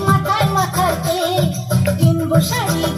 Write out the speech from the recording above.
মাথায় মাথাতে কিনবো শাড়ি